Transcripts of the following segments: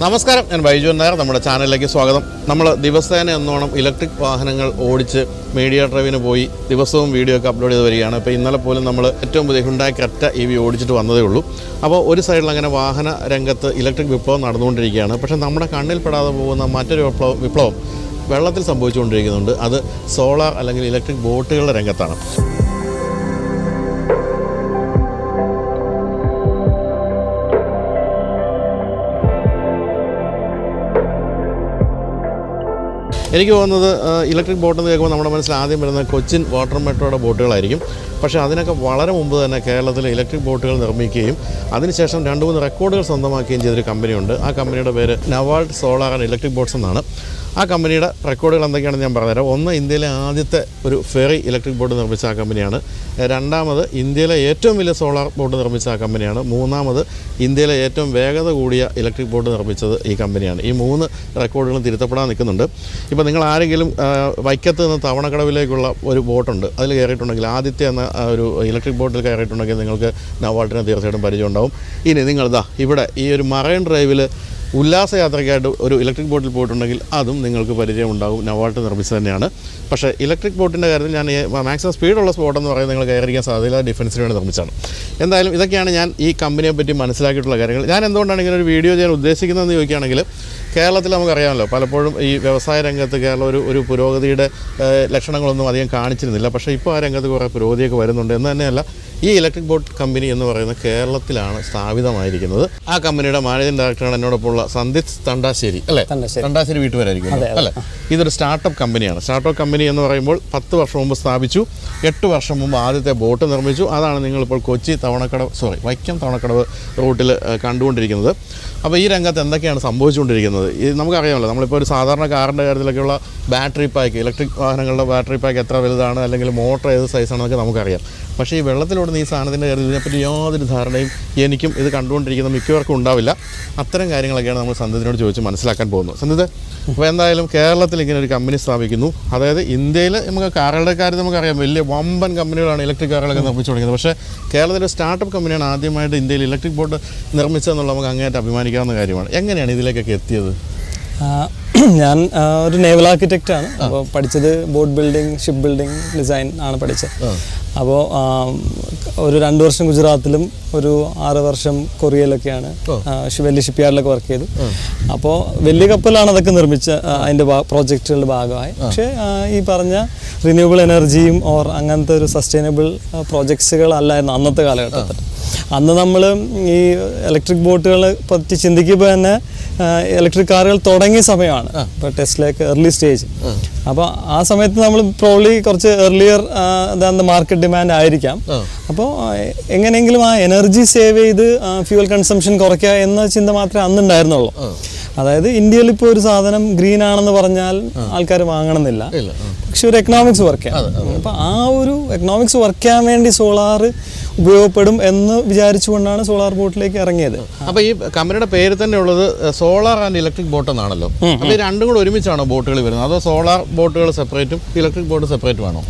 നമസ്കാരം ഞാൻ ബൈജു നായർ നമ്മുടെ ചാനലിലേക്ക് സ്വാഗതം. നമ്മൾ ദിവസേന എന്നോണം ഇലക്ട്രിക് വാഹനങ്ങൾ ഓടിച്ച് മീഡിയ ഡ്രൈവിന് പോയി ദിവസവും വീഡിയോ ഒക്കെ അപ്ലോഡ് ചെയ്ത് വരികയാണ്. അപ്പോൾ ഇന്നലെ പോലും നമ്മൾ ഏറ്റവും പുതിയ ഹുണ്ടായി കറ്റ ഇ വി ഓടിച്ചിട്ട് വന്നതേ ഉള്ളൂ. അപ്പോൾ ഒരു സൈഡിൽ അങ്ങനെ വാഹന രംഗത്ത് ഇലക്ട്രിക് വിപ്ലവം നടന്നുകൊണ്ടിരിക്കുകയാണ്. പക്ഷേ നമ്മുടെ കണ്ണിൽപ്പെടാതെ പോകുന്ന മറ്റൊരു വിപ്ലവം വിപ്ലവം വെള്ളത്തിൽ സംഭവിച്ചുകൊണ്ടിരിക്കുന്നുണ്ട്. അത് സോളാർ അല്ലെങ്കിൽ ഇലക്ട്രിക് ബോട്ടുകളുടെ രംഗത്താണ്. എനിക്ക് തോന്നുന്നത് ഇലക്ട്രിക് ബോട്ട് എന്ന് കേൾക്കുമ്പോൾ നമ്മുടെ മനസ്സിൽ ആദ്യം വരുന്ന കൊച്ചിൻ വാട്ടർ മെട്രോയുടെ ബോട്ടുകളായിരിക്കും. പക്ഷേ അതിനൊക്കെ വളരെ മുമ്പ് തന്നെ കേരളത്തിൽ ഇലക്ട്രിക് ബോട്ടുകൾ നിർമ്മിക്കുകയും അതിനുശേഷം രണ്ട് മൂന്ന് റെക്കോർഡുകൾ സ്വന്തമാക്കുകയും ചെയ്തൊരു കമ്പനിയുണ്ട്. ആ കമ്പനിയുടെ പേര് Navalt solar and electric boats എന്നാണ്. ആ കമ്പനിയുടെ റെക്കോർഡുകൾ എന്തൊക്കെയാണെന്ന് ഞാൻ പറഞ്ഞുതരാം. ഒന്ന് ഇന്ത്യയിലെ ആദ്യത്തെ ഒരു ഫെറി ഇലക്ട്രിക് ബോട്ട് നിർമ്മിച്ച ആ കമ്പനിയാണ്. രണ്ടാമത് ഇന്ത്യയിലെ ഏറ്റവും വലിയ സോളാർ ബോട്ട് നിർമ്മിച്ച ആ കമ്പനിയാണ്. മൂന്നാമത് ഇന്ത്യയിലെ ഏറ്റവും വേഗത കൂടിയ ഇലക്ട്രിക് ബോട്ട് നിർമ്മിച്ചത് ഈ കമ്പനിയാണ്. ഈ മൂന്ന് റെക്കോർഡുകളും തിരുത്തപ്പെടാൻ നിൽക്കുന്നുണ്ട്. ഇപ്പോൾ നിങ്ങൾ ആരെങ്കിലും വൈക്കത്ത് നിന്ന് തവണക്കടവിലേക്കുള്ള ഒരു ബോട്ടുണ്ട് അതിൽ കയറിയിട്ടുണ്ടെങ്കിൽ ആദ്യത്തെ എന്ന ഒരു ഇലക്ട്രിക് ബോട്ടിൽ കയറിയിട്ടുണ്ടെങ്കിൽ നിങ്ങൾക്ക് നവാൾട്ടിനെ തീർച്ചയായിട്ടും പരിചയം ഉണ്ടാവും ഇനി നിങ്ങൾ ദാ ഇവിടെ ഈ ഒരു മറൈൻ ഡ്രൈവിൽ ഉല്ലാസയാത്രയ്ക്കായിട്ട് ഒരു ഇലക്ട്രിക് ബോട്ടിൽ പോയിട്ടുണ്ടെങ്കിൽ അതും നിങ്ങൾക്ക് പരിചയം ഉണ്ടാകും. നവാൾട്ട് നിർമ്മിച്ചത് തന്നെയാണ്. പക്ഷേ ഇലക്ട്രിക് ബോട്ടിന്റെ കാര്യത്തിൽ ഞാൻ മാക്സിമം സ്പീഡുള്ള സ്പോട്ട് എന്ന് പറയുന്നത് നിങ്ങൾ കയറിയിരിക്കാൻ സാധ്യത ഡിഫൻസിന് വേണ്ടി നിർമ്മിച്ചാണ് എന്തായാലും ഇതൊക്കെയാണ് ഞാൻ ഈ കമ്പനിയെ പറ്റി മനസ്സിലാക്കിയിട്ടുള്ള കാര്യങ്ങൾ. ഞാൻ എന്തുകൊണ്ടാണ് ഇങ്ങനെ ഒരു വീഡിയോ ചെയ്യാൻ ഉദ്ദേശിക്കുന്നതെന്ന് ചോദിക്കുകയാണെങ്കിൽ കേരളത്തിൽ നമുക്കറിയാമല്ലോ പലപ്പോഴും ഈ വ്യവസായ രംഗത്ത് കേരളം ഒരു ഒരു പുരോഗതിയുടെ ലക്ഷണങ്ങളൊന്നും അധികം കാണിച്ചിരുന്നില്ല. പക്ഷേ ഇപ്പോൾ ആ രംഗത്ത് കുറേ പുരോഗതിയൊക്കെ വരുന്നുണ്ട്. എന്ന് തന്നെയല്ല ഈ ഇലക്ട്രിക് ബോട്ട് കമ്പനി എന്ന് പറയുന്ന കേരളത്തിലാണ് സ്ഥാപിതമായിരിക്കുന്നത്. ആ കമ്പനിയുടെ മാനേജിംഗ് ഡയറക്ടറാണ് എന്നോടൊപ്പം ഉള്ള സന്ദിത് തണ്ടാശ്ശേരി അല്ലേ? തണ്ടാശ്ശേരി. വീട്ടുപേരായിരിക്കും അല്ലേ? ഇതൊരു സ്റ്റാർട്ടപ്പ് കമ്പനിയാണ്. സ്റ്റാർട്ടപ്പ് കമ്പനി എന്ന് പറയുമ്പോൾ പത്ത് വർഷം മുമ്പ് സ്ഥാപിച്ചു എട്ട് വർഷം മുമ്പ് ആദ്യത്തെ ബോട്ട് നിർമ്മിച്ചു. അതാണ് നിങ്ങളിപ്പോൾ കൊച്ചി തവണക്കടവ് സോറി വൈക്കം തവണക്കടവ് റൂട്ടിൽ കണ്ടുകൊണ്ടിരിക്കുന്നത്. അപ്പോൾ ഈ രംഗത്ത് എന്തൊക്കെയാണ് സംഭവിച്ചുകൊണ്ടിരിക്കുന്നത്? ഈ നമുക്കറിയാമല്ലോ നമ്മളിപ്പോൾ ഒരു സാധാരണ കാറിന്റെ കാര്യത്തിലൊക്കെയുള്ള ബാറ്ററി പാക്ക് ഇലക്ട്രിക് വാഹനങ്ങളുടെ ബാറ്ററി പാക്ക് എത്ര വലുതാണ് അല്ലെങ്കിൽ മോട്ടർ ഏത് സൈസാണെന്നൊക്കെ നമുക്കറിയാം. പക്ഷേ ഈ വെള്ളത്തിലോടുന്ന ഈ സാധനത്തിന്റെ കാര്യത്തിൽ ഇതിനെപ്പറ്റി യാതൊരു ധാരണയും എനിക്കും ഇത് കണ്ടുകൊണ്ടിരിക്കുന്ന മിക്കവർക്കും ഉണ്ടാവില്ല. അത്തരം കാര്യങ്ങളൊക്കെയാണ് നമ്മൾ സന്ധ്യത്തിനോട് ചോദിച്ച് മനസ്സിലാക്കാൻ പോകുന്നത്. സന്ധ്യത അപ്പോൾ എന്തായാലും കേരളത്തിൽ ഇങ്ങനെ ഒരു കമ്പനി സ്ഥാപിക്കുന്നു. അതായത് ഇന്ത്യയിൽ നമുക്ക് കാറുകളുടെ കാര്യം നമുക്കറിയാം വലിയ വമ്പൻ കമ്പനികളാണ് ഇലക്ട്രിക് കാറുകളൊക്കെ നിർമ്മിച്ചു തുടങ്ങിയത് പക്ഷേ കേരളത്തിലെ സ്റ്റാർട്ടപ്പ് കമ്പനിയാണ് ആദ്യമായിട്ട് ഇന്ത്യയിൽ ഇലക്ട്രിക് ബോട്ട് നിർമ്മിച്ചതെന്നുള്ള നമുക്ക് അങ്ങേയറ്റം അഭിമാനിക്കാവുന്ന കാര്യമാണ്. എങ്ങനെയാണ് ഇതിലേക്കൊക്കെ എത്തിയത്? ഞാൻ ഒരു നേവൽ ആർക്കിടെക്റ്റ് ആണ്. അപ്പോൾ പഠിച്ചത് boat building ship building design ആണ് പഠിച്ചത്. അപ്പോൾ ഒരു രണ്ട് വർഷം ഗുജറാത്തിലും ഒരു ആറ് വർഷം കൊറിയയിലൊക്കെയാണ് വലിയ ഷിപ്പ് യാർഡിലൊക്കെ വർക്ക് ചെയ്തു അപ്പോൾ വലിയ കപ്പലാണ് അതൊക്കെ നിർമ്മിച്ച അതിന്റെ പ്രോജക്റ്റുകളുടെ ഭാഗമായി. പക്ഷേ ഈ പറഞ്ഞ റിന്യൂവബിൾ എനർജിയും ഓർ അങ്ങനത്തെ ഒരു സസ്റ്റൈനബിൾ പ്രോജക്ട്സുകൾ അല്ലായിരുന്നു അന്നത്തെ കാലഘട്ടത്തിൽ. അന്ന് നമ്മൾ ഈ ഇലക്ട്രിക് ബോട്ടുകളെ പറ്റി ചിന്തിക്കുമ്പോൾ തന്നെ ഇലക്ട്രിക് കാറുകൾ തുടങ്ങിയ സമയമാണ്. ഇപ്പോൾ ടെസ്റ്റിലേക്ക് എർലി സ്റ്റേജ് അപ്പോൾ ആ സമയത്ത് നമ്മൾ പ്രോബ്ലി കുറച്ച് എർലിയർ ദാൻ മാർക്കറ്റ് ഡിമാൻഡ് ആയിരിക്കാം. അപ്പോൾ എങ്ങനെയെങ്കിലും ആ എനർജി സേവ് ചെയ്ത് ഫ്യൂവൽ കൺസംഷൻ കുറയ്ക്കുക എന്ന ചിന്ത മാത്രമേ അന്നുണ്ടായിരുന്നുള്ളൂ. അതായത് ഇന്ത്യയിൽ ഇപ്പോൾ ഒരു സാധനം ഗ്രീൻ ആണെന്ന് പറഞ്ഞാൽ ആൾക്കാർ വാങ്ങണമെന്നില്ല. പക്ഷെ ഒരു എക്കണോമിക്സ് വർക്ക് ചെയ്യാം. അപ്പൊ ആ ഒരു എക്കണോമിക്സ് വർക്ക് ചെയ്യാൻ വേണ്ടി സോളാർ ഉപയോഗപ്പെടും എന്ന് വിചാരിച്ചുകൊണ്ടാണ് സോളാർ ബോട്ടിലേക്ക് ഇറങ്ങിയത്. അപ്പോൾ ഈ കമ്പനിയുടെ പേര് തന്നെ ഉള്ളത് സോളാർ ആൻഡ് ഇലക്ട്രിക് ബോട്ട് എന്നാണല്ലോ. അപ്പോൾ ഈ രണ്ടും കൂടെ ഒരുമിച്ചാണോ ബോട്ടുകൾ വരുന്നത്? അതോ സോളാർ ബോട്ടുകൾ സെപ്പറേറ്റും ഇലക്ട്രിക് ബോട്ട് സെപ്പറേറ്റും ആണോ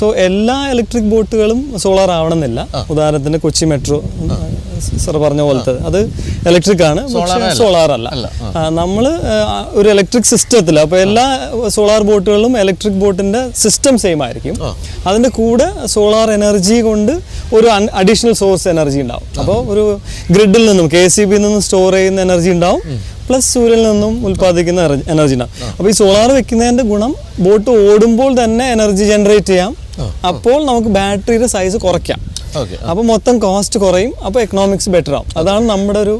സോ എല്ലാ ഇലക്ട്രിക് ബോട്ടുകളും സോളാർ ആവണമെന്നില്ല. ഉദാഹരണത്തിന് കൊച്ചി മെട്രോ സാർ പറഞ്ഞ പോലത്തെ. അത് ഇലക്ട്രിക് ആണ് പക്ഷേ സോളാർ അല്ല. നമ്മൾ ഒരു ഇലക്ട്രിക് സിസ്റ്റത്തിൽ അപ്പോൾ എല്ലാ സോളാർ ബോട്ടുകളിലും ഇലക്ട്രിക് ബോട്ടിന്റെ സിസ്റ്റം സെയിം ആയിരിക്കും. അതിന്റെ കൂടെ സോളാർ എനർജി കൊണ്ട് ഒരു അഡീഷണൽ സോഴ്സ് എനർജി ഉണ്ടാവും. അപ്പോൾ ഒരു ഗ്രിഡിൽ നിന്നും കെ സി ബിയിൽ നിന്നും സ്റ്റോർ ചെയ്യുന്ന എനർജി ഉണ്ടാവും. പ്ലസ് സൂര്യനിൽ നിന്നും ഉൽപ്പാദിക്കുന്ന എനർജി ഉണ്ടാവും. അപ്പോൾ ഈ സോളാർ വെക്കുന്നതിന്റെ ഗുണം ബോട്ട് ഓടുമ്പോൾ തന്നെ എനർജി ജനറേറ്റ് ചെയ്യാം. അപ്പോൾ നമുക്ക് ബാറ്ററിയുടെ സൈസ് കുറയ്ക്കാം. അപ്പോൾ മൊത്തം കോസ്റ്റ് കുറയും അപ്പോൾ എക്കണോമിക്സ് ബെറ്റർ ആവും. അതാണ് നമ്മുടെ ഒരു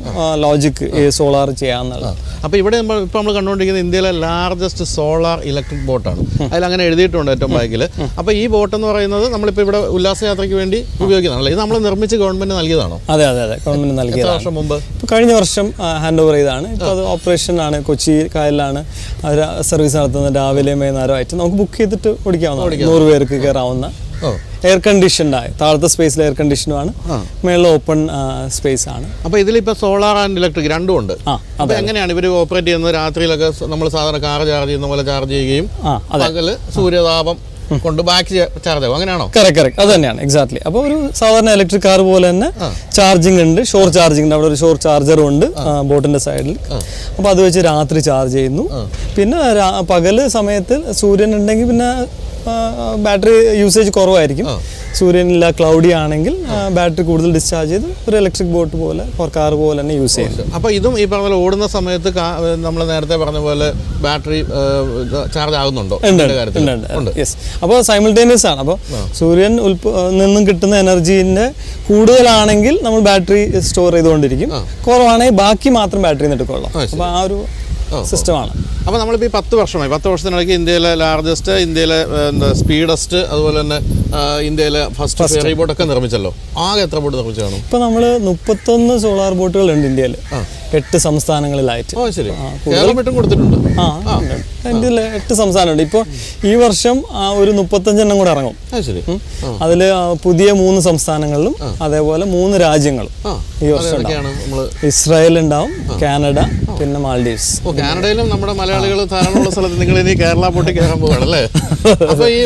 ലോജിക് ഈ സോളാർ ചെയ്യാന്നുള്ളത്. അപ്പോൾ ഇവിടെ നമ്മൾ ഇപ്പോൾ നമ്മൾ കണ്ടുകൊണ്ടിരിക്കുന്നത് ഇന്ത്യയിലെ ലാർജസ്റ്റ് സോളാർ ഇലക്ട്രിക് ബോട്ടാണ് അതിൽ അങ്ങനെ എഴുതിയിട്ടുണ്ട് ഏറ്റവും ബാക്കിൽ അപ്പോൾ ഈ ബോട്ട് എന്ന് പറയുന്നത് നമ്മളിപ്പോൾ ഇവിടെ ഉല്ലാസയാത്രയ്ക്ക് വേണ്ടി ഉപയോഗിക്കുന്നതാണല്ലോ ഇത് നമ്മൾ നിർമ്മിച്ച് ഗവൺമെന്റ് നൽകിയതാണോ? അതെ അതെ അതെ. ഗവൺമെന്റ് നൽകിയത് വർഷം മുമ്പ്? കഴിഞ്ഞ വർഷം ഹാൻഡ് ഓവർ ചെയ്താണ് ഇപ്പോൾ അത് ഓപ്പറേഷൻ ആണ്. കൊച്ചി കായലിലാണ്. സർവീസ് നടത്തുന്നത് രാവിലെ വൈകുന്നേരമായിട്ട് നമുക്ക് ബുക്ക് ചെയ്തിട്ട് ഓടിക്കാവുന്ന നൂറ് പേർക്ക് കയറാവുന്ന എയർ കണ്ടീഷൻഡായി താഴത്തെ സ്പേസിൽ എയർ കണ്ടീഷനുമാണ് മേളിൽ ഓപ്പൺ സ്പേസ് ആണ്. അപ്പോൾ ഇതിലിപ്പോൾ സോളാർ ആൻഡ് ഇലക്ട്രിക് രണ്ടും ഉണ്ട്. അപ്പോൾ എങ്ങനെയാണ് ഇവർ ഓപ്പറേറ്റ് ചെയ്യുന്നത്? രാത്രിയിലൊക്കെ നമ്മൾ സാധാരണ കാർ ചാർജ് ചെയ്യുന്ന പോലെ ചാർജ് ചെയ്യുകയും പകൽ സൂര്യതാപം കൊണ്ട് ബാക്ക് ചാർജ് ആകും അങ്ങനെയാണോ? കറക്റ്റ് കറക്റ്റ് അത് തന്നെയാണ്. എക്സാക്ട്ലി അപ്പോൾ ഒരു സാധാരണ ഇലക്ട്രിക് കാർ പോലെ തന്നെ ചാർജിംഗ് ഉണ്ട്. ഷോർ ചാർജിംഗ് ഉണ്ട്. അവിടെ ഒരു ഷോർ ചാർജറും ഉണ്ട് ബോട്ടിന്റെ സൈഡിൽ അപ്പോൾ അത് വെച്ച് രാത്രി ചാർജ് ചെയ്യുന്നു. പിന്നെ പകൽ സമയത്ത് സൂര്യൻ ഉണ്ടെങ്കിൽ പിന്നെ ബാറ്ററി യൂസേജ് കുറവായിരിക്കും. സൂര്യനില്ല ക്ലൗഡി ആണെങ്കിൽ ബാറ്ററി കൂടുതൽ ഡിസ്ചാർജ് ചെയ്ത് ഒരു ഇലക്ട്രിക് ബോട്ട് പോലെ കാർ പോലെ തന്നെ യൂസ് ചെയ്യും. അപ്പോൾ ഇതും ഈ പറഞ്ഞ പോലെ ഓടുന്ന സമയത്ത് നമ്മൾ നേരത്തെ പറഞ്ഞ പോലെ ബാറ്ററി ചാർജ് ആകുന്നുണ്ടോ? ഉണ്ട് യെസ് അപ്പോൾ സൈമിൾട്ടേനിയസ് ആണ്. അപ്പോൾ സൂര്യൻ നിന്നും കിട്ടുന്ന എനർജീന്റെ കൂടുതലാണെങ്കിൽ നമ്മൾ ബാറ്ററി സ്റ്റോർ ചെയ്തുകൊണ്ടിരിക്കും. കുറവാണെങ്കിൽ ബാക്കി മാത്രം ബാറ്ററി എടുക്കുള്ളൂ. അപ്പോൾ ആ ഒരു സിസ്റ്റമാണ് അപ്പോൾ നമ്മളിപ്പോൾ ഈ പത്ത് വർഷമായി. പത്ത് വർഷത്തിനിടയ്ക്ക് ഇന്ത്യയിലെ ലാർജസ്റ്റ് ഇന്ത്യയിലെ എന്താ സ്പീഡസ്റ്റ് അതുപോലെ തന്നെ ഇന്ത്യയിലെ ഫസ്റ്റ് ഫെറി ബോട്ടൊക്കെ നിർമ്മിച്ചല്ലോ. ആകെ എത്ര ബോട്ട് നിർമ്മിച്ചു കാണും ഇപ്പോൾ നമ്മൾ മുപ്പത്തൊന്ന് സോളാർ ബോട്ടുകൾ ഉണ്ട് ഇന്ത്യയിൽ എട്ട് സംസ്ഥാനങ്ങളിലായിട്ട്. ഓ ശരി. കേരളം കൊടുത്തിട്ടുണ്ട്. ആ ഇന്ത്യയിൽ എട്ട് സംസ്ഥാനമുണ്ട്. ഇപ്പോൾ ഈ വർഷം ഒരു മുപ്പത്തഞ്ചെണ്ണം കൂടെ ഇറങ്ങും. ശരി. അതിൽ പുതിയ മൂന്ന് സംസ്ഥാനങ്ങളിലും അതേപോലെ മൂന്ന് രാജ്യങ്ങളും ഈ വർഷം ഇസ്രായേൽ ഉണ്ടാവും. കാനഡ പിന്നെ മാൽഡീവ്സ്. കാനഡയിലും നമ്മുടെ മലയാളികൾ ധാരാളമുള്ള സ്ഥലത്ത് നിങ്ങൾ ഇനി കേരള പോട്ടി കയറാൻ പോവാണ് അല്ലേ? അപ്പൊ ഈ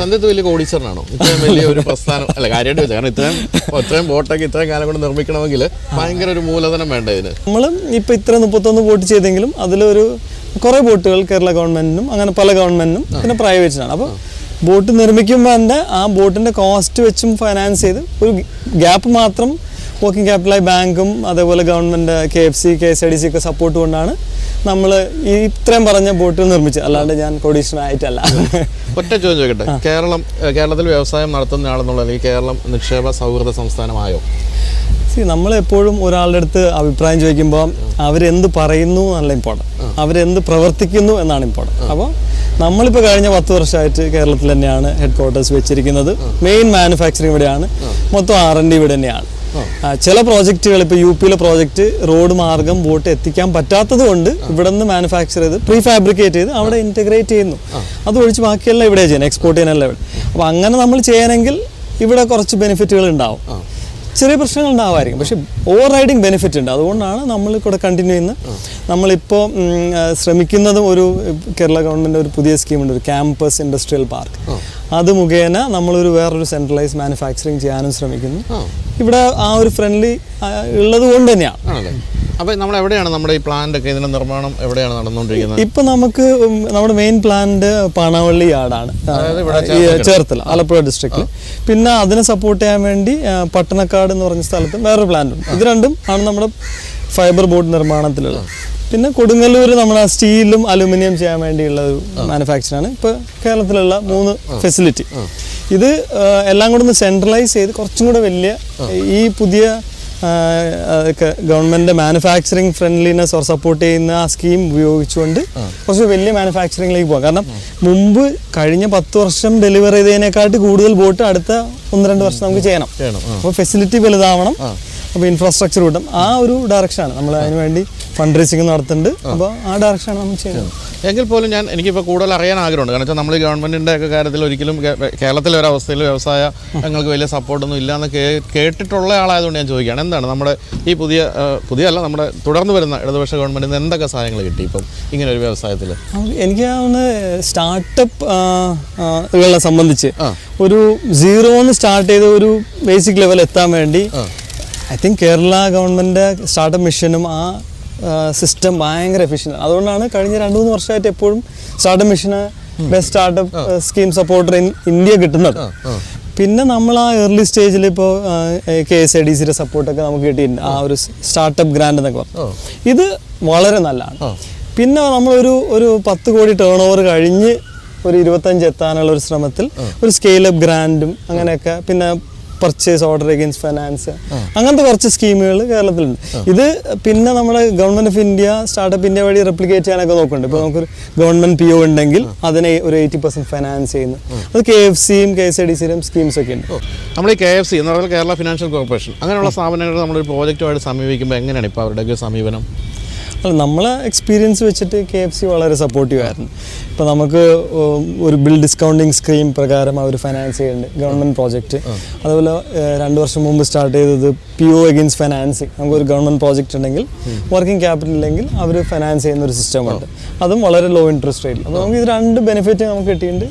സന്ധ്യത്ത് വലിയ കോടീശ്വരനാണോ? ഇത്രയും വലിയ ഒരു പ്രസ്ഥാനം അല്ല കാര്യമായിട്ട് വെച്ചാൽ കാരണം ഇത്രയും ഇത്രയും ബോട്ടൊക്കെ ഇത്രയും കാലം കൊണ്ട് നിർമ്മിക്കണമെങ്കിൽ ഭയങ്കര ഒരു മൂലധനം വേണ്ട ഇതിന്. നമ്മൾ ഇപ്പൊ ഇത്ര മുപ്പത്തൊന്ന് ബോട്ട് ചെയ്തെങ്കിലും അതിലൊരു കുറെ ബോട്ടുകൾ കേരള ഗവൺമെന്റിനും അങ്ങനെ പല ഗവൺമെന്റിനും പിന്നെ പ്രൈവറ്റിനാണ്. അപ്പോൾ ബോട്ട് നിർമ്മിക്കുമ്പോൾ തന്നെ ആ ബോട്ടിന്റെ കോസ്റ്റ് വെച്ചും ഫൈനാൻസ് ചെയ്ത് ഒരു ഗ്യാപ്പ് മാത്രം വർക്കിംഗ് ക്യാപിറ്റലായി ബാങ്കും അതേപോലെ government K F C K S I D C ഒക്കെ സപ്പോർട്ട് കൊണ്ടാണ് നമ്മൾ ഈ ഇത്രയും പറഞ്ഞ ബോട്ടുകൾ നിർമ്മിച്ചത്. അല്ലാണ്ട് ഞാൻ കൊഡീഷനായിട്ടല്ല ഒറ്റ ചോദ്യം ചോദിക്കട്ടെ. കേരളം കേരളത്തിൽ വ്യവസായം നടത്തുന്ന ആളെന്നുള്ള അല്ലെങ്കിൽ കേരളം നിക്ഷേപ സൗഹൃദ സംസ്ഥാനമായോ? സി നമ്മളെപ്പോഴും ഒരാളുടെ അടുത്ത് അഭിപ്രായം ചോദിക്കുമ്പോൾ അവരെന്ത് പറയുന്നു എന്നല്ല ഇമ്പോർട്ടന്റ് അവരെന്ത് പ്രവർത്തിക്കുന്നു എന്നാണ് ഇമ്പോർട്ടന്റ് അപ്പോൾ നമ്മളിപ്പോൾ കഴിഞ്ഞ പത്ത് വർഷമായിട്ട് കേരളത്തിൽ തന്നെയാണ് ഹെഡ് ക്വാർട്ടേഴ്സ് വെച്ചിരിക്കുന്നത് മെയിൻ മാനുഫാക്ചറിങ് ഇവിടെയാണ്. മൊത്തം ആർ എൻ ഡി ഇവിടെ തന്നെയാണ്. ചില പ്രോജക്റ്റുകൾ ഇപ്പോൾ യു പിയിലെ പ്രോജക്റ്റ് റോഡ് മാർഗം ബോട്ട് എത്തിക്കാൻ പറ്റാത്തത് കൊണ്ട് ഇവിടെ നിന്ന് മാനുഫാക്ചർ ചെയ്ത് പ്രീ ഫാബ്രിക്കേറ്റ് ചെയ്ത് അവിടെ ഇന്റഗ്രേറ്റ് ചെയ്യുന്നു. അത് ഒഴിച്ച് ബാക്കിയെല്ലാം ഇവിടെ ചെയ്യുന്നത് എക്സ്പോർട്ട് ചെയ്യാനല്ല ഇവിടെ. അപ്പോൾ അങ്ങനെ നമ്മൾ ചെയ്യണമെങ്കിൽ ഇവിടെ കുറച്ച് ബെനിഫിറ്റുകൾ ഉണ്ടാവും. ചെറിയ പ്രശ്നങ്ങൾ ഉണ്ടാവുമായിരിക്കും പക്ഷെ ഓവർ റൈഡിങ് ബെനിഫിറ്റ് ഉണ്ട്. അതുകൊണ്ടാണ് നമ്മൾ കൂടെ കണ്ടിന്യൂ ചെയ്യുന്നത്. നമ്മളിപ്പോൾ ശ്രമിക്കുന്നതും ഒരു കേരള ഗവൺമെന്റ് ഒരു പുതിയ സ്കീമുണ്ട് ഒരു ക്യാമ്പസ് ഇൻഡസ്ട്രിയൽ പാർക്ക് അത് മുഖേന നമ്മളൊരു വേറൊരു സെൻട്രലൈസ് മാനുഫാക്ചറിങ് ചെയ്യാനും ശ്രമിക്കുന്നു. ഇവിടെ ആ ഒരു ഫ്രണ്ട്ലി ഉള്ളത് കൊണ്ട് തന്നെയാണ്. അപ്പോൾ നമ്മൾ എവിടെയാണ് നമ്മുടെ ഈ പ്ലാന്റ് ഒക്കെ ഇതിന്റെ നിർമ്മാണം എവിടെയാണ് നടന്നുകൊണ്ടിരിക്കുന്നത്? ഇപ്പം നമുക്ക് നമ്മുടെ മെയിൻ പ്ലാന്റ് പണവള്ളി യാർഡാണ് ചേർത്തല. ആലപ്പുഴ ഡിസ്ട്രിക്റ്റിൽ പിന്നെ അതിനെ സപ്പോർട്ട് ചെയ്യാൻ വേണ്ടി ആ, പട്ടണക്കാട് എന്ന് പറഞ്ഞ സ്ഥലത്ത് വേറൊരു പ്ലാന്റ് ഇത് രണ്ടും ആണ് നമ്മുടെ ഫൈബർ ബോർഡ് നിർമ്മാണത്തിലുള്ളത്. പിന്നെ കൊടുങ്ങല്ലൂർ നമ്മുടെ സ്റ്റീലും അലുമിനിയം ചെയ്യാൻ വേണ്ടിയുള്ള ഒരു മാനുഫാക്ചറാണ് ഇപ്പോൾ കേരളത്തിലുള്ള മൂന്ന് ഫെസിലിറ്റി ഇത് എല്ലാം കൂടെ ഒന്ന് സെൻട്രലൈസ് ചെയ്ത് കുറച്ചും കൂടെ വലിയ ഈ പുതിയ government manufacturing friendliness or support ചെയ്യുന്ന ആ സ്കീം ഉപയോഗിച്ചുകൊണ്ട് കുറച്ച് വലിയ മാനുഫാക്ചറിങ്ങിലേക്ക് പോകാം. കാരണം മുമ്പ് കഴിഞ്ഞ പത്ത് വർഷം ഡെലിവർ ചെയ്തതിനെക്കാട്ടി കൂടുതൽ ബോട്ട് അടുത്ത ഒന്ന് രണ്ട് വർഷം നമുക്ക് ചെയ്യണം. ചെയ്യണം. അപ്പോൾ ഫെസിലിറ്റി വലുതാവണം. അപ്പോൾ ഇൻഫ്രാസ്ട്രക്ചർ കിട്ടും ആ ഒരു ഡയറക്ഷനാണ് നമ്മൾ അതിന് വേണ്ടി ഫണ്ട് റേസിംഗ് നടത്തുന്നുണ്ട് അപ്പോൾ ആ ഡയറക്ഷനാണ് നമ്മൾ ചെയ്യുന്നത്. എങ്കിൽ പോലും ഞാൻ എനിക്കിപ്പോൾ കൂടുതൽ അറിയാൻ ആഗ്രഹമുണ്ട്. കാരണം വെച്ചാൽ നമ്മൾ ഗവൺമെന്റിന്റെ ഒക്കെ കാര്യത്തിൽ ഒരിക്കലും കേരളത്തിലെ ഒരു അവസ്ഥയിൽ വ്യവസായ ഞങ്ങൾക്ക് വലിയ സപ്പോർട്ടൊന്നും ഇല്ലാന്ന് കേ കേട്ടിട്ടുള്ള ആളായതുകൊണ്ട് ഞാൻ ചോദിക്കുകയാണ്. എന്താണ് നമ്മുടെ ഈ പുതിയ പുതിയ അല്ല നമ്മുടെ തുടർന്ന് വരുന്ന ഇടതുപക്ഷ ഗവൺമെന്റിൽ നിന്ന് എന്തൊക്കെ സഹായങ്ങൾ കിട്ടി ഇപ്പം ഇങ്ങനെ ഒരു വ്യവസായത്തിൽ എനിക്ക് ഒന്ന് സ്റ്റാർട്ടപ്പ് കളെ സംബന്ധിച്ച് ഒരു സീറോന്ന് സ്റ്റാർട്ട് ചെയ്ത് ഒരു ബേസിക് ലെവൽ എത്താൻ വേണ്ടി I think Kerala government startup മിഷനും ആ സിസ്റ്റം ഭയങ്കര എഫിഷ്യന്റ് അതുകൊണ്ടാണ് കഴിഞ്ഞ രണ്ട് മൂന്ന് വർഷമായിട്ട് എപ്പോഴും startup mission best startup scheme supporter in India കിട്ടുന്നത്. പിന്നെ നമ്മൾ ആ ഏർലി സ്റ്റേജിൽ ഇപ്പോൾ കെ എസ് ഐ ഡി സിയുടെ സപ്പോർട്ടൊക്കെ നമുക്ക് കിട്ടിയിട്ടുണ്ട്. ആ ഒരു സ്റ്റാർട്ടപ്പ് ഗ്രാൻഡ് എന്നൊക്കെ പറഞ്ഞു. ഇത് വളരെ നല്ലതാണ്. പിന്നെ നമ്മളൊരു ഒരു പത്ത് കോടി ടേൺ ഓവർ കഴിഞ്ഞ് ഒരു ഇരുപത്തഞ്ച് എത്താനുള്ള ഒരു ശ്രമത്തിൽ ഒരു സ്കെയിലപ്പ് ഗ്രാൻഡും അങ്ങനെയൊക്കെ പിന്നെ പർച്ചേസ് ഓർഡർ അഗൈൻസ്റ്റ് ഫൈനാൻസ് അങ്ങനത്തെ കുറച്ച് സ്കീമുകൾ കേരളത്തിലുണ്ട്. ഇത് പിന്നെ നമ്മുടെ government of India startup India വഴി റെപ്ലിക്കേറ്റ് ചെയ്യാനൊക്കെ നോക്കുന്നുണ്ട്. ഇപ്പോൾ നമുക്കൊരു ഗവൺമെന്റ് പി ഒ ഉണ്ടെങ്കിൽ അതിനെ ഒരു എയ്റ്റി പെർസെന്റ് ഫൈനാൻസ് ചെയ്യുന്നു. അത് കെ എഫ് സിയും കെ എസ് ഐ ഡി സിയിലും സ്കീംസ് ഒക്കെ ഉണ്ട്. നമ്മൾ ഈ കെ എഫ് സി എന്ന് പറഞ്ഞാൽ കേരള ഫിനാൻഷ്യൽ കോർപ്പറേഷൻ അങ്ങനെയുള്ള സ്ഥാപനങ്ങൾ നമ്മളൊരു പ്രോജക്റ്റുമായിട്ട് സമീപിക്കുമ്പോൾ എങ്ങനെയാണ് ഇപ്പോൾ അവരുടെയൊക്കെ സമീപനം? അല്ല നമ്മളെ എക്സ്പീരിയൻസ് വെച്ചിട്ട് കെ എഫ് സി വളരെ സപ്പോർട്ടീവ് ആയിരുന്നു. ഇപ്പോൾ നമുക്ക് ഒരു ബിൽ ഡിസ്കൗണ്ടിങ് സ്കീം പ്രകാരം അവർ ഫൈനാൻസ് ചെയ്യുന്നുണ്ട്. ഗവൺമെന്റ് പ്രോജക്റ്റ് അതുപോലെ രണ്ട് വർഷം മുമ്പ് സ്റ്റാർട്ട് ചെയ്തത് പി ഒ എഗൻസ്റ്റ് ഫൈനാൻസിങ് നമുക്കൊരു ഗവൺമെന്റ് പ്രോജക്റ്റ് ഉണ്ടെങ്കിൽ വർക്കിംഗ് ക്യാപിറ്റൽ ഇല്ലെങ്കിൽ അവർ ഫൈനാൻസ് ചെയ്യുന്ന ഒരു സിസ്റ്റമുണ്ട് അതും വളരെ ലോ. ഇൻട്രസ്റ്റ് റേറ്റിൽ അപ്പോൾ നമുക്ക് ഇത് രണ്ട് ബെനിഫിറ്റ് നമുക്ക് കിട്ടിയിട്ടുണ്ട്.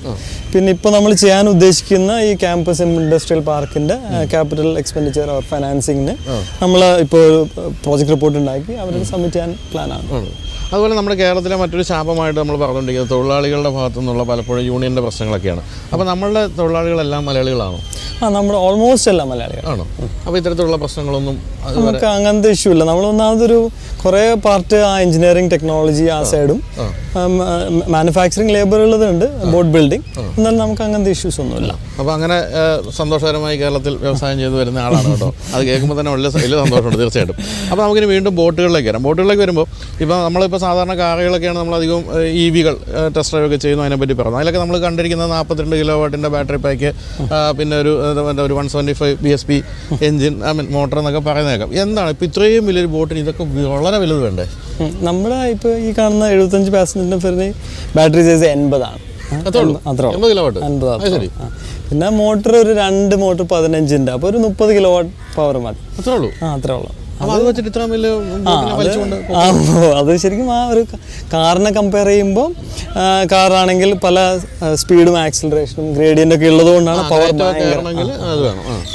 പിന്നെ ഇപ്പോൾ നമ്മൾ ചെയ്യാൻ ഉദ്ദേശിക്കുന്ന ഈ ക്യാമ്പസ് ഇൻഡസ്ട്രിയൽ പാർക്കിന്റെ ക്യാപിറ്റൽ എക്സ്പെൻഡിച്ചർ ഓർ ഫൈനാൻസിങ്ങിന് നമ്മൾ ഇപ്പോൾ ഒരു പ്രോജക്റ്റ് റിപ്പോർട്ട് ഉണ്ടാക്കി അവരുടെ സബ്മിറ്റ് ചെയ്യാൻ പ്ലാനാണ് ആണ്. അതുപോലെ നമ്മുടെ കേരളത്തിലെ മറ്റൊരു ശാപമായിട്ട് നമ്മൾ പറഞ്ഞുകൊണ്ടിരിക്കുന്നത് തൊഴിലാളികളുടെ ഭാഗത്തു നിന്നുള്ള പലപ്പോഴും യൂണിയന്റെ പ്രശ്നങ്ങളൊക്കെയാണ്. അപ്പോൾ നമ്മളുടെ തൊഴിലാളികളെല്ലാം മലയാളികളാണോ? ആ നമ്മുടെ ഓൾമോസ്റ്റ് എല്ലാം മലയാളികളാണോ അപ്പോൾ ഇത്തരത്തിലുള്ള പ്രശ്നങ്ങളൊന്നും നമുക്ക് അങ്ങനത്തെ ഇഷ്യൂ ഇല്ല. നമ്മൾ ഒന്നാമതൊരു കുറേ പാർട്ട് ആ എഞ്ചിനീയറിംഗ് ടെക്നോളജി ആ സൈഡും മാനുഫാക്ചറിങ് ലേബർ ഉള്ളതുണ്ട് ബോട്ട് ബിൽഡിംഗ് എന്നാൽ നമുക്ക് അങ്ങനത്തെ ഇഷ്യൂസ് ഒന്നുമില്ല. അപ്പോൾ അങ്ങനെ സന്തോഷകരമായി കേരളത്തിൽ വ്യവസായം ചെയ്തു വരുന്ന ആളാണ് കേട്ടോ. അത് കേൾക്കുമ്പോൾ തന്നെ വലിയ വലിയ സന്തോഷമുണ്ട് തീർച്ചയായിട്ടും. അപ്പോൾ നമുക്കിനി വീണ്ടും ബോട്ടുകളിലേക്ക് വരാം. ബോട്ടുകളിലേക്ക് വരുമ്പോൾ ഇപ്പോൾ നമ്മളിപ്പോൾ സാധാരണ കാറുകളൊക്കെയാണ് നമ്മളധികം ഇ വികൾ ടെസ്റ്റ് ഡ്രൈവ് ഒക്കെ ചെയ്യുന്നു അതിനെപ്പറ്റി പറഞ്ഞു അതിലൊക്കെ നമ്മൾ കണ്ടിരിക്കുന്നത് നാൽപ്പത്തിരണ്ട് കിലോ വാട്ടിന്റെ ബാറ്ററി പാക്ക് പിന്നെ ഒരു എന്താ ഒരു one seventy five B S P engine I mean motor എന്നൊക്കെ പറയുന്നേക്കാം എന്താണ് ഇപ്പോൾ ഇത്രയും വലിയൊരു ബോട്ടിന് ഇതൊക്കെ വളരെ വലുത് വേണ്ടേ. നമ്മുടെ ഇപ്പോൾ ഈ കാണുന്ന എഴുപത്തഞ്ച് പാസഞ്ചറിന്റെ ഫെറിന് ബാറ്ററി സൈസ് എൺപതാണ്. അത്രേ പിന്നെ മോട്ടർ ഒരു രണ്ട് മോട്ടർ പതിനഞ്ചിന്റെ അപ്പോൾ ഒരു മുപ്പത് കിലോ വാട്ട് പവർ മതി. അത്രേ ഉള്ളൂ. ആ അത്രേ ഉള്ളൂ. അത് ശരിക്കും ആ ഒരു കാറിനെ കമ്പയർ ചെയ്യുമ്പോൾ കാറാണെങ്കിൽ പല സ്പീഡും ആക്സിലറേഷനും ഗ്രേഡിയന്റ് ഒക്കെ ഉള്ളതുകൊണ്ടാണ് പവർ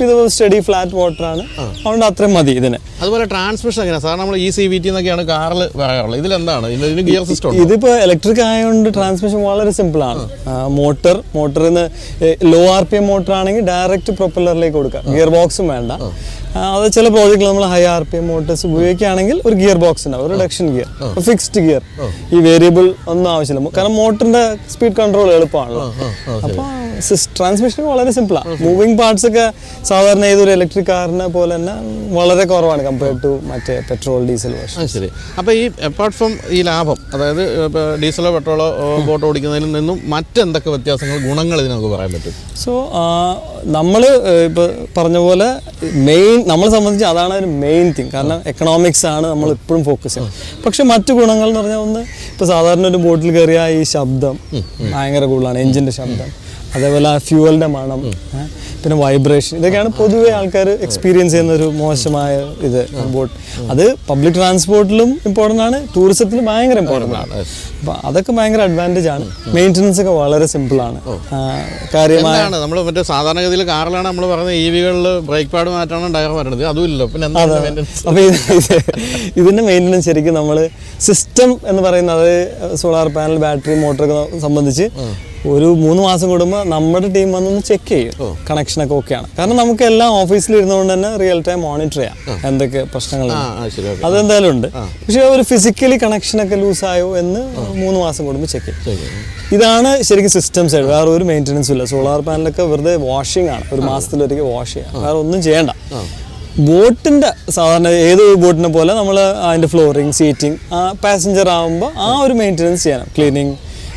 ഇത് സ്റ്റഡി ഫ്ലാറ്റ് വാട്ടർ ആണ്. അതുകൊണ്ട് അത്രയും മതി ഇതിന്. അതുപോലെ ട്രാൻസ്മിഷൻ എങ്ങനെയാണ് സാർ നമ്മൾ ഈ സി വി ടി എന്നൊക്കെയാണ് കാറിൽ പറയാറുള്ളത്. ഇതിലെന്താണ് ഗിയർ സിസ്റ്റം ഇതിപ്പോൾ ഇലക്ട്രിക് ആയതുകൊണ്ട് ട്രാൻസ്മിഷൻ വളരെ സിമ്പിൾ ആണ്. മോട്ടർ മോട്ടറിൽ നിന്ന് low R P M motor ആണെങ്കിൽ ഡയറക്റ്റ് പ്രൊപ്പല്ലറിലേക്ക് കൊടുക്കുക ഗിയർ ബോക്സും വേണ്ട. അത് ചില പ്രോജക്റ്റിൽ നമ്മൾ high R P M motors ഉപയോഗിക്കുകയാണെങ്കിൽ ഒരു ഗിയർ ബോക്സ് ഉണ്ടാവും ഒരു റിഡക്ഷൻ ഗിയർ ഫിക്സ്ഡ് ഗിയർ ഈ വേരിയബിൾ ഒന്നും ആവശ്യമില്ല. കാരണം മോട്ടറിന്റെ സ്പീഡ് കൺട്രോൾ എളുപ്പമാണല്ലോ. അപ്പോൾ ട്രാൻസ്മിഷൻ വളരെ സിമ്പിളാണ് മൂവിങ് പാർട്സ് ഒക്കെ സാധാരണ ഏതൊരു ഇലക്ട്രിക് കാറിനെ പോലെ തന്നെ വളരെ കുറവാണ് കമ്പയർഡ് ടു മറ്റേ പെട്രോൾ ഡീസൽ വേർഷൻ ശരി. അപ്പോൾ ഈ അപ്പാർട്ട് ഫ്രം ഈ ലാഭം അതായത് ഡീസലോ പെട്രോളോ ബോട്ട് ഓടിക്കുന്നതിൽ നിന്നും മറ്റെന്തൊക്കെ വ്യത്യാസങ്ങൾ ഗുണങ്ങൾ ഇതിന് നമുക്ക് പറയാൻ പറ്റും? സോ നമ്മൾ ഇപ്പോൾ പറഞ്ഞ പോലെ മെയിൻ നമ്മളെ സംബന്ധിച്ച് അതാണ് ഒരു മെയിൻ തിങ് കാരണം എക്കണോമിക്സ് ആണ് നമ്മൾ ഇപ്പോഴും ഫോക്കസ് ചെയ്യുന്നത്. പക്ഷെ മറ്റു ഗുണങ്ങൾ എന്ന് പറഞ്ഞാൽ ഒന്ന് ഇപ്പോൾ സാധാരണ ഒരു ബോട്ടിൽ കയറിയ ഈ ശബ്ദം ഭയങ്കര കൂടുതലാണ് എഞ്ചിന്റെ ശബ്ദം. അതേപോലെ ആ ഫ്യൂവലിന്റെ മണം പിന്നെ വൈബ്രേഷൻ ഇതൊക്കെയാണ് പൊതുവേ ആൾക്കാർ എക്സ്പീരിയൻസ് ചെയ്യുന്ന ഒരു മോശമായ ഇത് ബോട്ട് അത് പബ്ലിക് ട്രാൻസ്പോർട്ടിലും ഇമ്പോർട്ടന്റ് ആണ് ടൂറിസത്തിലും ഭയങ്കര ഇമ്പോർട്ടന്റ് ആണ്. അപ്പോൾ അതൊക്കെ ഭയങ്കര അഡ്വാന്റേജ് ആണ്. മെയിന്റനൻസ് ഒക്കെ വളരെ സിമ്പിളാണ് കാര്യമായ നമ്മൾ മറ്റേ സാധാരണഗതിയിൽ കാറിലാണ് നമ്മൾ പറയുന്നത് ഇ വികളിൽ ബ്രേക്ക് പാഡ് മാറ്റാണ് ടയർ മാറ്റണത്. അതുമില്ലല്ലോ. പിന്നെ അപ്പോൾ ഇത് ഇത് ഇതിന്റെ മെയിന്റനൻസ് ശരിക്കും നമ്മൾ സിസ്റ്റം എന്ന് പറയുന്നത് സോളാർ പാനൽ ബാറ്ററി മോട്ടറൊക്കെ സംബന്ധിച്ച് ഒരു മൂന്ന് മാസം കൂടുമ്പോൾ നമ്മുടെ ടീം വന്നൊന്ന് ചെക്ക് ചെയ്യും. കണക്ഷനൊക്കെ ഓക്കെയാണ് കാരണം നമുക്ക് എല്ലാം ഓഫീസിൽ ഇരുന്നുകൊണ്ട് തന്നെ റിയൽ ടൈം മോണിറ്റർ ചെയ്യാം. എന്തൊക്കെ പ്രശ്നങ്ങൾ അതെന്തായാലും ഉണ്ട്. പക്ഷേ ഒരു ഫിസിക്കലി കണക്ഷനൊക്കെ ആയോ എന്ന് മൂന്ന് മാസം കൂടുമ്പോൾ ചെക്ക് ചെയ്യും. ഇതാണ് ശരിക്കും സിസ്റ്റം സൈഡ് വേറെ ഒരു മെയിന്റനൻസും ഇല്ല. സോളാർ പാനലൊക്കെ വെറുതെ വാഷിംഗ് ആണ്. ഒരു മാസത്തിലൊരിക്കൽ വാഷ് ചെയ്യാം. വേറെ ഒന്നും ചെയ്യണ്ട. ബോട്ടിന്റെ സാധാരണ ഏത് ബോട്ടിനെ പോലെ നമ്മൾ അതിന്റെ ഫ്ലോറിങ് സീറ്റിംഗ് പാസഞ്ചർ ആവുമ്പോൾ ആ ഒരു മെയിന്റനൻസ് ചെയ്യണം. ക്ലീനിങ്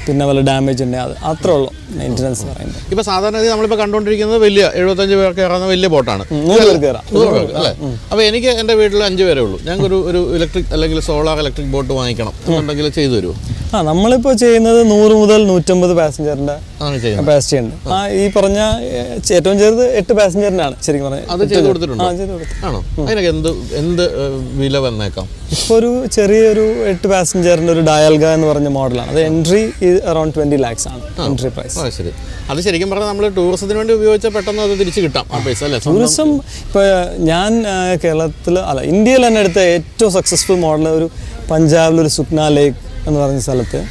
പിന്നെ വല്ല ഡാമേജ് ഉണ്ട് അത് അത്രേ ഉള്ളൂ മെയിന്റനൻസ് പറയുമ്പോൾ ഇപ്പൊ സാധാരണ നമ്മളിപ്പോൾ കണ്ടുകൊണ്ടിരിക്കുന്നത് വലിയ എഴുപത്തഞ്ച് പേർക്ക് കയറുന്ന വലിയ ബോട്ടാണ്. നൂറ് പേർക്ക് കയറാം നൂറ് പേർക്ക് അല്ലേ? അപ്പോൾ എനിക്ക് എന്റെ വീട്ടിൽ അഞ്ച് പേരേ ഉള്ളൂ. ഞങ്ങൾക്കൊരു ഒരു ഇലക്ട്രിക് അല്ലെങ്കിൽ സോളാർ ഇലക്ട്രിക് ബോട്ട് വാങ്ങിക്കണം. എന്നുണ്ടെങ്കിൽ ചെയ്തു തരുമോ? ആ നമ്മളിപ്പോൾ ചെയ്യുന്നത് നൂറ് മുതൽ നൂറ്റമ്പത് ചെയ്യുന്നത്. കപ്പാസിറ്റി ഉണ്ട്. ആ ഈ പറഞ്ഞ ഏറ്റവും ചെറുത് എട്ട് പാസഞ്ചറിനാണ് ശരിക്കും പറഞ്ഞത് ആണോ? എന്ത് എന്ത് വില വന്നേക്കാം? ഇപ്പോൾ ഒരു ചെറിയൊരു എട്ട് പാസഞ്ചറിന്റെ ഒരു ഡയൽഗ എന്ന് പറഞ്ഞ മോഡലാണ് അത് എൻട്രി അറൌണ്ട് ട്വന്റി ലാക്സ് ആണ് എൻട്രി പ്രൈസ് ശരി. അത് ശരിക്കും പറഞ്ഞാൽ നമ്മൾ ടൂറിസത്തിന് വേണ്ടി ഉപയോഗിച്ചാൽ പെട്ടെന്ന് അത് തിരിച്ച് കിട്ടാം ആ പൈസ അല്ലേ? ടൂറിസം ഇപ്പോൾ ഞാൻ കേരളത്തിൽ അല്ല ഇന്ത്യയിൽ തന്നെ എടുത്ത ഏറ്റവും സക്സസ്ഫുൾ മോഡൽ ഒരു പഞ്ചാബിലൊരു സുക്ന ലേക്ക് എന്ന് പറഞ്ഞ സ്ഥലത്ത്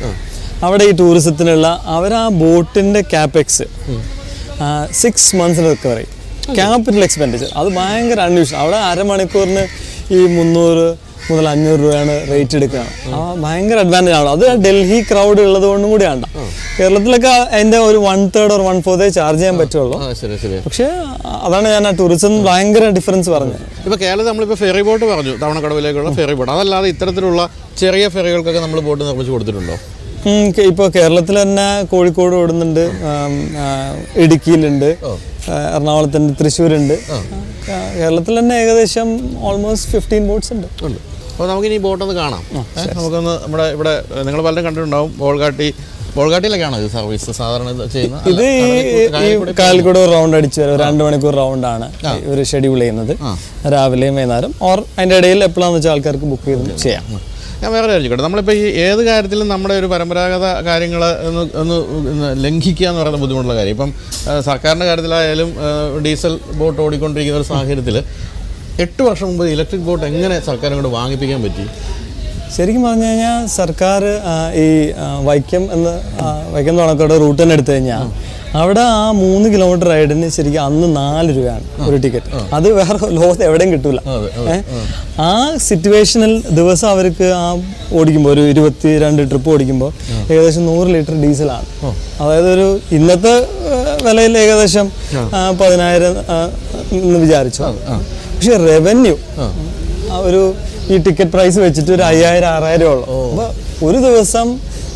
അവിടെ ഈ ടൂറിസത്തിനുള്ള അവർ ആ ബോട്ടിന്റെ ക്യാപെക്സ് സിക്സ് മന്ത്സിന് റിക്കവറി ക്യാപിറ്റൽ എക്സ്പെൻഡിച്ചർ അത് ഭയങ്കര അൺയൂഷ്വൽ അവിടെ അരമണിക്കൂറിന് ഈ മുന്നൂറ് മുതൽ അഞ്ഞൂറ് രൂപയാണ് റേറ്റ് എടുക്കുകയാണ് ആ ഭയങ്കര അഡ്വാന്റേജ് ആണ്. അത് ഡൽഹി ക്രൗഡ് ഉള്ളത് കൊണ്ടും കൂടിയാണ് കേരളത്തിലൊക്കെ അതിന്റെ ഒരു one third or one fourth charge ചെയ്യാൻ പറ്റുള്ളൂ. പക്ഷെ അതാണ് ഞാൻ ആ ടൂറിസം ഭയങ്കര ഡിഫറൻസ് പറഞ്ഞത്. ഇപ്പോൾ കേരളത്തിൽ നമ്മളിപ്പോൾ ഫെറി ബോട്ട് പറഞ്ഞു തവണക്കടവിലേക്കുള്ള ഫെറി ബോട്ട് അതല്ലാതെ ഇത്തരത്തിലുള്ള ചെറിയ ഫെറികൾക്കൊക്കെ നമ്മൾ ബോട്ട് നിർമ്മിച്ച് കൊടുത്തിട്ടുണ്ടോ? ഇപ്പോൾ കേരളത്തിൽ തന്നെ കോഴിക്കോട് ഓടുന്നുണ്ട് ഇടുക്കിയിലുണ്ട് എറണാകുളത്തുണ്ട് തൃശ്ശൂരുണ്ട്. കേരളത്തിൽ തന്നെ ഏകദേശം ഓൾമോസ്റ്റ് ഫിഫ്റ്റീൻ ബോട്ട്സ് ഉണ്ട്. അപ്പോൾ നമുക്കിനി ബോട്ട് ഒന്ന് കാണാം. നമുക്കൊന്ന് നമ്മുടെ ഇവിടെ നിങ്ങൾ പലരും കണ്ടിട്ടുണ്ടാവും ബോൾഗാട്ടി ബോൾഗാട്ടിയിലൊക്കെയാണോ ഇത് സർവീസ് സാധാരണ ചെയ്യുന്നത്? ഇത് ഈ ഈ റൗണ്ട് അടിച്ച് ഒരു രണ്ട് മണിക്കൂർ റൗണ്ടാണ് ഇവർ ഷെഡ്യൂൾ ചെയ്യുന്നത്. രാവിലെയും വൈകുന്നേരം. ഓർ അതിന്റെ ഇടയിൽ എപ്പോഴാണെന്ന് വെച്ചാൽ ആൾക്കാർക്ക് ബുക്ക് ചെയ്ത് ചെയ്യാം. ഞാൻ വേറെ ചോദിക്കട്ടെ. നമ്മളിപ്പോൾ ഈ ഏത് കാര്യത്തിലും നമ്മുടെ ഒരു പരമ്പരാഗത കാര്യങ്ങൾ ഒന്ന് ഒന്ന് ലംഘിക്കുക എന്ന് പറയുന്ന ബുദ്ധിമുട്ടുള്ള കാര്യം. ഇപ്പം സർക്കാരിന്റെ കാര്യത്തിലായാലും ഡീസൽ ബോട്ട് ഓടിക്കൊണ്ടിരിക്കുന്ന ഒരു സാഹചര്യത്തിൽ എട്ട് വർഷം മുമ്പ് ഇലക്ട്രിക് ബോട്ട് എങ്ങനെ സർക്കാർ കൊണ്ട് വാങ്ങിപ്പിക്കാൻ പറ്റി? ശരിക്കും പറഞ്ഞു കഴിഞ്ഞാൽ സർക്കാർ ഈ വൈക്കം എന്ന് വൈക്കം തുണക്കോട് റൂട്ട് തന്നെ എടുത്തു കഴിഞ്ഞാൽ അവിടെ ആ മൂന്ന് കിലോമീറ്റർ റൈഡിന് ശരിക്കും അന്ന് നാല് രൂപയാണ് ഒരു ടിക്കറ്റ്. അത് വേറെ ലോകത്ത് എവിടെയും കിട്ടൂല. ആ. സിറ്റുവേഷനിൽ ദിവസം അവർക്ക് ആ ഓടിക്കുമ്പോൾ ഒരു ഇരുപത്തി രണ്ട് ട്രിപ്പ് ഓടിക്കുമ്പോൾ ഏകദേശം നൂറ് ലിറ്റർ ഡീസലാണ് അതായത് ഒരു ഇന്നത്തെ വിലയിൽ ഏകദേശം പതിനായിരം എന്ന് വിചാരിച്ചു. പക്ഷെ റവന്യൂ ഒരു ഈ ടിക്കറ്റ് പ്രൈസ് വെച്ചിട്ട് ഒരു അയ്യായിരം ആറായിരം ഉള്ളു. അപ്പൊ ഒരു ദിവസം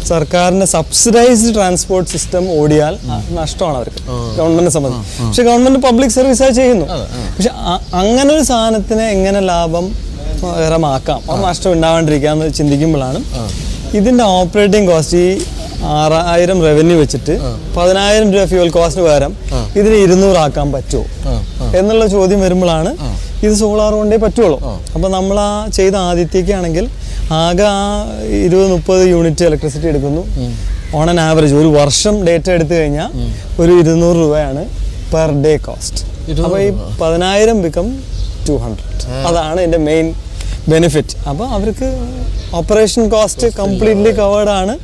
സർക്കാരിന്റെ സബ്സിഡൈസ്ഡ് ട്രാൻസ്പോർട്ട് സിസ്റ്റം ഓടിയാൽ നഷ്ടമാണ് അവർക്ക്. ഗവൺമെന്റിനെ സംബന്ധിച്ച്. പക്ഷെ ഗവൺമെന്റ് പബ്ലിക് സർവീസായി ചെയ്യുന്നു. പക്ഷെ അങ്ങനെ ഒരു സാധനത്തിന് എങ്ങനെ ലാഭം കരമാക്കാം ആ. നഷ്ടം ഉണ്ടാവാണ്ടിരിക്കാന്ന് ചിന്തിക്കുമ്പോഴാണ് ഇതിന്റെ ഓപ്പറേറ്റിംഗ് കോസ്റ്റ് ഈ ആറായിരം റവന്യൂ വെച്ചിട്ട് പതിനായിരം രൂപ ഫ്യൂൽ കോസ്റ്റിന് പകരം ഇതിന് ഇരുന്നൂറാക്കാൻ പറ്റുമോ? എന്നുള്ള ചോദ്യം വരുമ്പോഴാണ് ഇത് സോളാർ കൊണ്ടേ പറ്റുള്ളൂ. അപ്പോൾ നമ്മൾ ആ ചെയ്ത ആദ്യത്തേക്കാണെങ്കിൽ ആകെ ആ ഇരുപത് മുപ്പത് യൂണിറ്റ് ഇലക്ട്രിസിറ്റി എടുക്കുന്നു. ഓൺ ആൻ ആവറേജ് ഒരു വർഷം ഡേറ്റ എടുത്തു കഴിഞ്ഞാൽ ഒരു ഇരുന്നൂറ് രൂപയാണ് പെർ ഡേ കോസ്റ്റ് അപ്പോൾ ഈ പതിനായിരം ബിക്കം ടു ഹൺഡ്രഡ് അതാണ് എന്റെ മെയിൻ ബെനിഫിറ്റ് അപ്പോൾ അവർക്ക് ഓപ്പറേഷൻ കോസ്റ്റ് കംപ്ലീറ്റ്ലി കവേർഡ് ആണ്.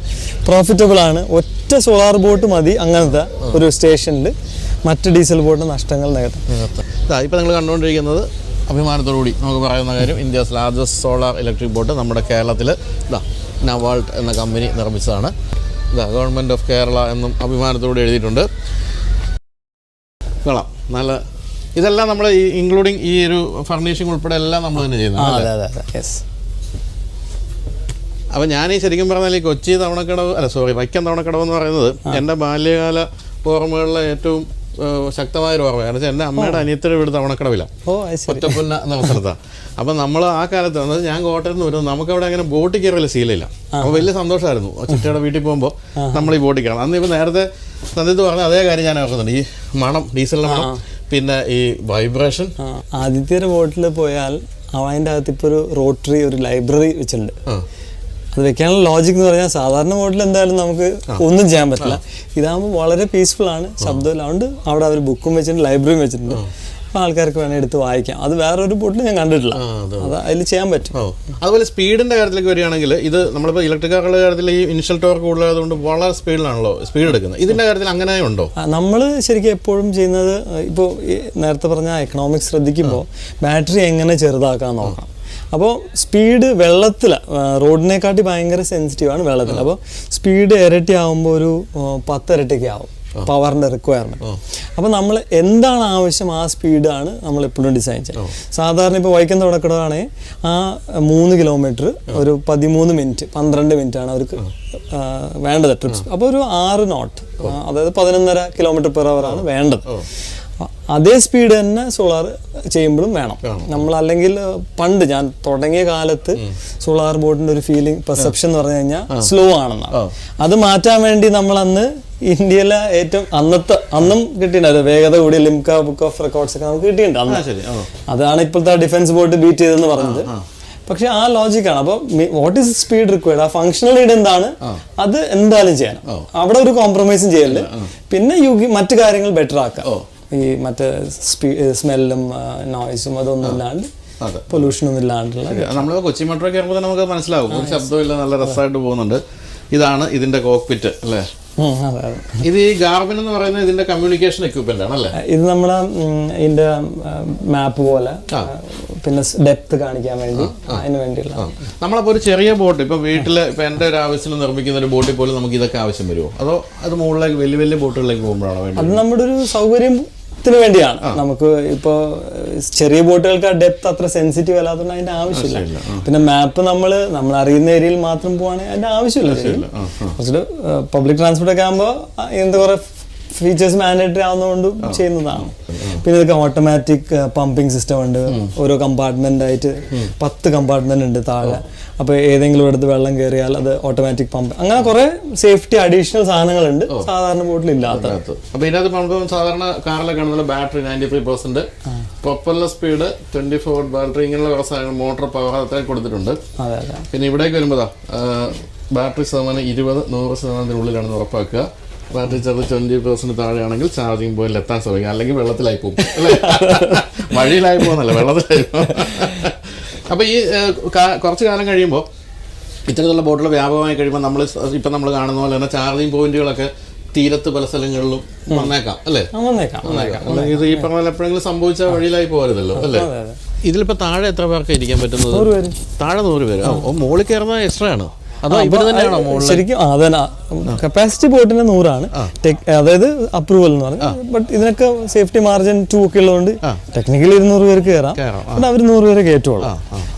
പ്രോഫിറ്റബിൾ ആണ്. ഒറ്റ സോളാർ ബോട്ട് മതി അങ്ങനത്തെ ഒരു സ്റ്റേഷനിൽ മറ്റ് ഡീസൽ ബോട്ട് നഷ്ടങ്ങൾ നികത്താം. ഇപ്പൊ നിങ്ങൾ കണ്ടുകൊണ്ടിരിക്കുന്നത് അഭിമാനത്തോടുകൂടി നമുക്ക് പറയുന്ന കാര്യം India's largest solar electric boat നമ്മുടെ കേരളത്തിൽ ഇതാ നവാൾട്ട് എന്ന കമ്പനി നിർമ്മിച്ചതാണ്. ഇതാ ഗവൺമെന്റ് ഓഫ് കേരള എന്നും അഭിമാനത്തോടെ എഴുതിയിട്ടുണ്ട്. കൊള്ളാം. നല്ല ഇതെല്ലാം നമ്മൾ ഈ ഇൻക്ലൂഡിങ് ഈ ഒരു ഫർണിഷിംഗ് ഉൾപ്പെടെ എല്ലാം നമ്മൾ തന്നെ ചെയ്യുന്നത് അപ്പം ഞാൻ ഈ ശരിക്കും പറഞ്ഞാൽ ഈ കൊച്ചി തവണക്കടവ് അല്ല സോറി വൈക്കം തവണക്കടവ് എന്ന് പറയുന്നത് എന്റെ ബാല്യകാല ഓർമ്മകളിലെ ഏറ്റവും ശക്തമായ ഒരു ഓർമ്മ കാരണം വെച്ചാൽ എന്റെ അമ്മയുടെ അനിയത്തിയുടെ വീട് ശരി. ഒറ്റപ്പുന്ന എന്ന സ്ഥലത്താണ് അപ്പം നമ്മൾ ആ കാലത്ത് വന്നത് ഞാൻ കോട്ടയത്ത് നിന്ന് വരുന്നത് നമുക്ക് അവിടെ അങ്ങനെ ബോട്ടിൽ കയറില്ല ശീലമില്ല. അപ്പോൾ വലിയ സന്തോഷമായിരുന്നു. ചിറ്റയുടെ വീട്ടിൽ പോകുമ്പോൾ നമ്മൾ ഈ ബോട്ടിൽ കയറണം. അന്ന് ഇപ്പോൾ നേരത്തെ സന്ധ്യത്ത് പറഞ്ഞ അതേ കാര്യം ഞാൻ ഓർക്കുന്നുണ്ട്. ഈ മണം ഡീസലിന്റെ മണം പിന്നെ ഈ വൈബ്രേഷൻ. ആദിത്യയുടെ ബോട്ടിൽ പോയാൽ അതിന്റെ അകത്ത് ഇപ്പോൾ ഒരു റോട്ടറി ഒരു ലൈബ്രറി വെച്ചിട്ടുണ്ട്. വെക്കാനുള്ള ലോജിക് എന്ന് പറഞ്ഞാൽ സാധാരണ മോഡിൽ എന്തായാലും നമുക്ക് ഒന്നും ചെയ്യാൻ പറ്റില്ല. ഇതാകുമ്പോൾ വളരെ പീസ്ഫുൾ ആണ്. ശബ്ദമില്ലാണ്ട് അവിടെ അവർ ബുക്കും വെച്ചിട്ടുണ്ട് ലൈബ്രറിയും വെച്ചിട്ടുണ്ട്. അപ്പോൾ ആൾക്കാർക്ക് വേണേൽ എടുത്ത് വായിക്കാം. അത് വേറൊരു ബോട്ടിൽ ഞാൻ കണ്ടിട്ടില്ല. അത് അതിൽ ചെയ്യാൻ പറ്റും. അതുപോലെ സ്പീഡിന്റെ കാര്യത്തിലേക്ക് വരികയാണെങ്കിൽ ഇത് നമ്മളിപ്പോൾ ഇലക്ട്രിക് കാറുകളുടെ കാര്യത്തിൽ ഈ ഇനിഷ്യൽ ടോർക്ക് കൂടുതലായതുകൊണ്ട് വളരെ സ്പീഡിലാണല്ലോ സ്പീഡ് എടുക്കുന്നത്. ഇതിന്റെ കാര്യത്തിൽ അങ്ങനെ ഉണ്ടോ? നമ്മൾ ശരിക്കും എപ്പോഴും ചെയ്യുന്നത് ഇപ്പോൾ നേരത്തെ പറഞ്ഞ എക്കണോമിക്സ് ശ്രദ്ധിക്കുമ്പോൾ ബാറ്ററി എങ്ങനെ ചെറുതാക്കാൻ നോക്കണം. അപ്പോൾ സ്പീഡ് വെള്ളത്തിൽ റോഡിനെക്കാട്ടി ഭയങ്കര സെൻസിറ്റീവാണ് വെള്ളത്തിൽ അപ്പോൾ സ്പീഡ് ഇരട്ടി ആവുമ്പോൾ ഒരു പത്തിരട്ടിയൊക്കെ ആവും പവറിന്റെ റിക്വയർമെന്റ് അപ്പോൾ നമ്മൾ എന്താണ് ആവശ്യം ആ സ്പീഡാണ് നമ്മൾ എപ്പോഴും ഡിസൈൻ ചെയ്യുന്നത് സാധാരണ ഇപ്പോൾ വൈക്കം തുടക്കടമാണെങ്കിൽ ആ മൂന്ന് കിലോമീറ്റർ ഒരു പതിമൂന്ന് മിനിറ്റ് പന്ത്രണ്ട് മിനിറ്റ് ആണ് അവർക്ക് വേണ്ടത് ട്രിപ്സ് അപ്പോൾ ഒരു ആറ് നോട്ട് അതായത് പതിനൊന്നര കിലോമീറ്റർ പെർ അവർ ആണ് വേണ്ടത്. അതേ സ്പീഡ് തന്നെ സോളാർ ചെയ്യുമ്പോഴും വേണം. നമ്മൾ അല്ലെങ്കിൽ പണ്ട് ഞാൻ തുടങ്ങിയ കാലത്ത് സോളാർ ബോർഡിന്റെ ഒരു ഫീലിംഗ് പെർസെപ്ഷൻ എന്ന് പറഞ്ഞു കഴിഞ്ഞാൽ സ്ലോ ആണെന്നാണ്. അത് മാറ്റാൻ വേണ്ടി നമ്മൾ അന്ന് ഇന്ത്യയിലെ ഏറ്റവും അന്നത്തെ അന്നും കിട്ടിയിട്ടുണ്ട്. വേഗത കൂടിയ ലിംക ബുക്ക് ഓഫ് റെക്കോർഡ്സ് ഒക്കെ നമുക്ക് കിട്ടിയിട്ടുണ്ട് അന്ന്. അതാണ് ഇപ്പോഴത്തെ ഡിഫൻസ് ബോർഡ് ബീറ്റ് ചെയ്തെന്ന് പറഞ്ഞത്. പക്ഷെ ആ ലോജിക്കാണ്. അപ്പോൾ വാട്ട് ഈസ് സ്പീഡ് റിക്വയർഡ് ആ ഫങ്ഷണൽ നീഡ് എന്താണ്? അത് എന്തായാലും ചെയ്യണം. അവിടെ ഒരു കോംപ്രമൈസും ചെയ്യല്ലേ പിന്നെ യു മറ്റു കാര്യങ്ങൾ ബെറ്റർ ആക്കാം. ഈ മറ്റേ സ്മെല്ലും നോയ്സും അതൊന്നും ഇല്ലാണ്ട് അതെ. പൊല്യൂഷനൊന്നും ഇല്ലാണ്ടുള്ള നമ്മൾ കൊച്ചി മെട്രോ കയറുമ്പോൾ നമുക്ക് മനസ്സിലാവും. ഒരു ശബ്ദമില്ല നല്ല രസമായിട്ട് പോകുന്നുണ്ട്. ഇതാണ് ഇതിന്റെ കോക്പിറ്റ് അല്ലേ? ഇത് ഈ ഗാർബിൻ എന്ന് പറയുന്നത് ഇതിന്റെ കമ്മ്യൂണിക്കേഷൻ എക്യുപ്മെന്റ് ആണ് അല്ലേ? ഇത് നമ്മുടെ ഇതിന്റെ മാപ്പ് പോലെ പിന്നെ ഡെപ്ത് കാണിക്കാൻ വേണ്ടി അതിന് വേണ്ടിയുള്ള. നമ്മളപ്പോൾ ഒരു ചെറിയ ബോട്ട് ഇപ്പൊ വീട്ടിൽ ഇപ്പൊ എന്റെ ഒരു ആവശ്യത്തിന് നിർമ്മിക്കുന്ന ഒരു ബോട്ടിൽ പോലും നമുക്ക് ഇതൊക്കെ ആവശ്യം വരുമോ? അതോ അത് മുകളിലേക്ക് വലിയ വലിയ ബോട്ടുകളിലേക്ക് പോകുമ്പോഴാണോ വേണ്ടത്? അത് നമ്മുടെ ഒരു സൗകര്യത്തിന് വേണ്ടിയാണ്. നമുക്ക് ഇപ്പോൾ ചെറിയ ബോട്ടുകൾക്ക് ആ ഡെപ്ത് അത്ര സെൻസിറ്റീവ് അല്ലാത്തതുകൊണ്ട് അതിന്റെ ആവശ്യമില്ല. പിന്നെ മാപ്പ് നമ്മൾ നമ്മൾ അറിയുന്ന ഏരിയയിൽ മാത്രം പോവാണെങ്കിൽ അതിന്റെ ആവശ്യമില്ല. കുറച്ചുകൂടെ പബ്ലിക് ട്രാൻസ്പോർട്ട് ഒക്കെ ആകുമ്പോൾ എന്ത് കുറെ ഫീച്ചേഴ്സ് മാൻഡേറ്ററി ആവുന്നതുകൊണ്ട് ചെയ്യുന്നതാണ്. പിന്നെ ഇതൊക്കെ ഓട്ടോമാറ്റിക് പമ്പിംഗ് സിസ്റ്റം ഉണ്ട്. ഓരോ കമ്പാർട്ട്മെന്റ് ആയിട്ട് പത്ത് കമ്പാർട്ട്മെന്റ് ഉണ്ട് താഴെ. അപ്പോൾ ഏതെങ്കിലും എടുത്ത് വെള്ളം കയറിയാൽ അത് ഓട്ടോമാറ്റിക് പമ്പ് അങ്ങനെ കുറെ സേഫ്റ്റി അഡീഷണൽ സാധനങ്ങളുണ്ട്. സാധാരണ ബോട്ടിൽ ഇല്ലാത്ത. അപ്പോൾ അപ്പൊ ഇതിനകത്ത് നമ്മൾ സാധാരണ കാറിലൊക്കെ ആണെന്നുള്ള battery ninety five percent propeller speed twenty four battery ഇങ്ങനെയുള്ള സാധനങ്ങൾ മോട്ടോർ പവർ അത്രയും കൊടുത്തിട്ടുണ്ട്. അതെ അതെ. പിന്നെ ഇവിടേക്ക് വരുമ്പോഴാ ബാറ്ററി ശതമാനം ഇരുപത് നൂറ് ശതമാനത്തിനുള്ളിലാണെന്ന് ഉറപ്പാക്കുക. ബാറ്ററി ചാർജ് ട്വന്റി പെർസെന്റ് താഴെയാണെങ്കിൽ ചാർജിങ് പോയിന്റിൽ എത്താൻ ശ്രമിക്കുക അല്ലെങ്കിൽ വെള്ളത്തിലായി പോകും അല്ലേ? വഴിയിലായി പോകുന്നല്ല? വെള്ളത്തിലായി പോകും അപ്പൊ ഈ കുറച്ച് കാലം കഴിയുമ്പോൾ ഇത്തരത്തിലുള്ള ബോട്ടുകൾ വ്യാപകമായി കഴിയുമ്പോൾ നമ്മൾ ഇപ്പം നമ്മൾ കാണുന്ന പോലെ തന്നെ ചാർജിങ് പോയിന്റുകളൊക്കെ തീരത്ത് പല സ്ഥലങ്ങളിലും വന്നേക്കാം അല്ലേ? വന്നേക്കാം ഇത് ഈ പറഞ്ഞ പോലെ എപ്പോഴെങ്കിലും സംഭവിച്ച വഴിയിലായി പോകരുതല്ലോ അല്ലേ? ഇതിലിപ്പോ താഴെ എത്ര പേർക്ക് ഇരിക്കാൻ പറ്റുന്നത്? താഴെ നൂറ് പേര്. ഓ മുകളിൽ കയറുന്ന എക്സ്ട്രാ ആണ്? ശരിക്കും അതന്നെ. കപ്പാസിറ്റി ബോട്ടിന് നൂറാണ്. അതായത് അപ്രൂവൽ എന്ന് പറഞ്ഞു. ബട്ട് ഇതിനൊക്കെ സേഫ്റ്റി മാർജിൻ ടു ഒക്കെ ഉള്ളതുകൊണ്ട് ടെക്നിക്കലി ഇരുന്നൂറ് പേർക്ക് കയറാം പിന്നെ അവർ നൂറ് പേരെ കയറ്റുള്ളൂ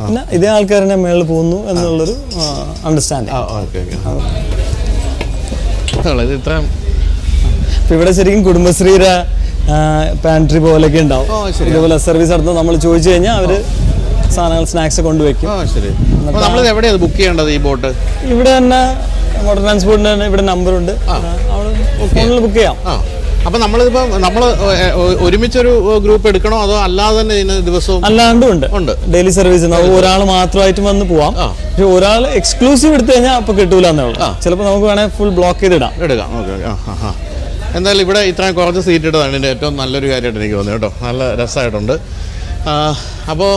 പിന്നെ ഇതേ ആൾക്കാർ തന്നെ മേളിൽ പോകുന്നു എന്നുള്ളൊരു അണ്ടർസ്റ്റാൻഡിങ് ഇവിടെ ശരിക്കും കുടുംബശ്രീയുടെ പാൻട്രി പോലെയൊക്കെ ഉണ്ടാവും. ഇതുപോലെ സർവീസ് നടത്തുന്നത് നമ്മൾ ചോദിച്ചു കഴിഞ്ഞാൽ അവർ സാധനങ്ങൾ സ്നാക്സ് കൊണ്ടുവയ്ക്കും നമ്മളിത് എവിടെയാണ് ബുക്ക് ചെയ്യേണ്ടത് ഈ ബോട്ട് ഇവിടെ തന്നെ വാട്ടർ ട്രാൻസ്പോർട്ടിന് തന്നെ ഇവിടെ നമ്പറുണ്ട് ഫോണിൽ ബുക്ക് ചെയ്യാം. അപ്പൊ നമ്മളിപ്പോ നമ്മൾ ഒരുമിച്ചൊരു ഗ്രൂപ്പ് എടുക്കണോ? അതോ അല്ലാതെ തന്നെ ഇതിന് ദിവസവും അല്ലാണ്ടും ഉണ്ട്. ഉണ്ട്. ഡെയിലി സർവീസ് ഒരാൾ മാത്രമായിട്ട് വന്ന് പോവാം. പക്ഷെ ഒരാൾ എക്സ്ക്ലൂസീവ് എടുത്തു കഴിഞ്ഞാൽ അപ്പൊ കിട്ടൂല എന്നേ ഉള്ളൂ ചിലപ്പോൾ നമുക്ക് വേണമെങ്കിൽ ഫുൾ ബ്ലോക്ക് ചെയ്ത് ഇടാം എടുക്കാം ഓക്കെ എന്തായാലും ഇവിടെ ഇത്രയും കുറച്ച് സീറ്റ് ഇട്ടതാണ്. ഇതിന്റെ ഏറ്റവും നല്ലൊരു കാര്യമായിട്ട് എനിക്ക് തോന്നുന്നു. കേട്ടോ. നല്ല രസമായിട്ടുണ്ട് അപ്പോൾ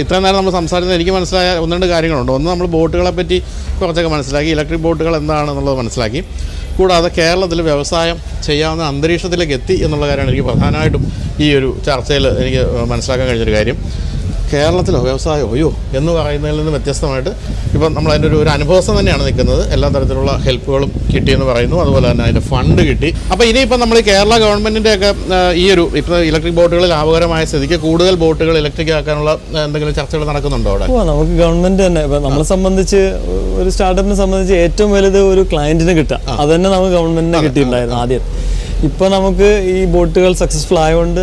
ഇത്രയും നേരം നമ്മൾ സംസാരിക്കുന്നത് എനിക്ക് മനസ്സിലായ ഒന്ന് രണ്ട് കാര്യങ്ങളുണ്ട്. ഒന്ന് നമ്മൾ ബോട്ടുകളെ പറ്റി കുറച്ചൊക്കെ മനസ്സിലാക്കി ഇലക്ട്രിക് ബോട്ടുകൾ എന്താണെന്നുള്ളത് മനസ്സിലാക്കി. കൂടാതെ കേരളത്തിൽ വ്യവസായം ചെയ്യാവുന്ന അന്തരീക്ഷത്തിലേക്ക് എത്തി എന്നുള്ള കാര്യമാണ് എനിക്ക് പ്രധാനമായിട്ടും ഈ ഒരു ചർച്ചയിൽ എനിക്ക് മനസ്സിലാക്കാൻ കഴിഞ്ഞൊരു കാര്യം. കേരളത്തിലോ വ്യവസായമോ അയ്യോ എന്ന് പറയുന്നതിൽ നിന്ന് വ്യത്യസ്തമായിട്ട് ഇപ്പം നമ്മൾ അതിന്റെ ഒരു ഒരു അനുഭവസ്ഥം തന്നെയാണ് നിൽക്കുന്നത്. എല്ലാ തരത്തിലുള്ള ഹെൽപ്പുകളും കിട്ടിയെന്ന് പറയുന്നു. അതുപോലെ തന്നെ അതിന്റെ ഫണ്ട് കിട്ടി. അപ്പോൾ ഇനിയിപ്പം നമ്മൾ കേരള ഗവൺമെന്റിന്റെ ഒക്കെ ഈ ഒരു ഇപ്പോൾ ഇലക്ട്രിക് ബോട്ടുകൾ ലാഭകരമായ സ്ഥിതിക്ക് കൂടുതൽ ബോട്ടുകൾ ഇലക്ട്രിക് ആക്കാനുള്ള എന്തെങ്കിലും ചർച്ചകൾ നടക്കുന്നുണ്ടോ അവിടെ? നമുക്ക് ഗവൺമെന്റ് തന്നെ ഇപ്പം നമ്മളെ സംബന്ധിച്ച് ഒരു സ്റ്റാർട്ടപ്പിനെ സംബന്ധിച്ച് ഏറ്റവും വലുത് ഒരു ക്ലയന്റിന് കിട്ടുക. അത് തന്നെ നമുക്ക് ഗവൺമെന്റിനെ കിട്ടിയിട്ടുണ്ടായിരുന്നു ആദ്യം. ഇപ്പൊ നമുക്ക് ഈ ബോട്ടുകൾ സക്സസ്ഫുൾ ആയതുകൊണ്ട്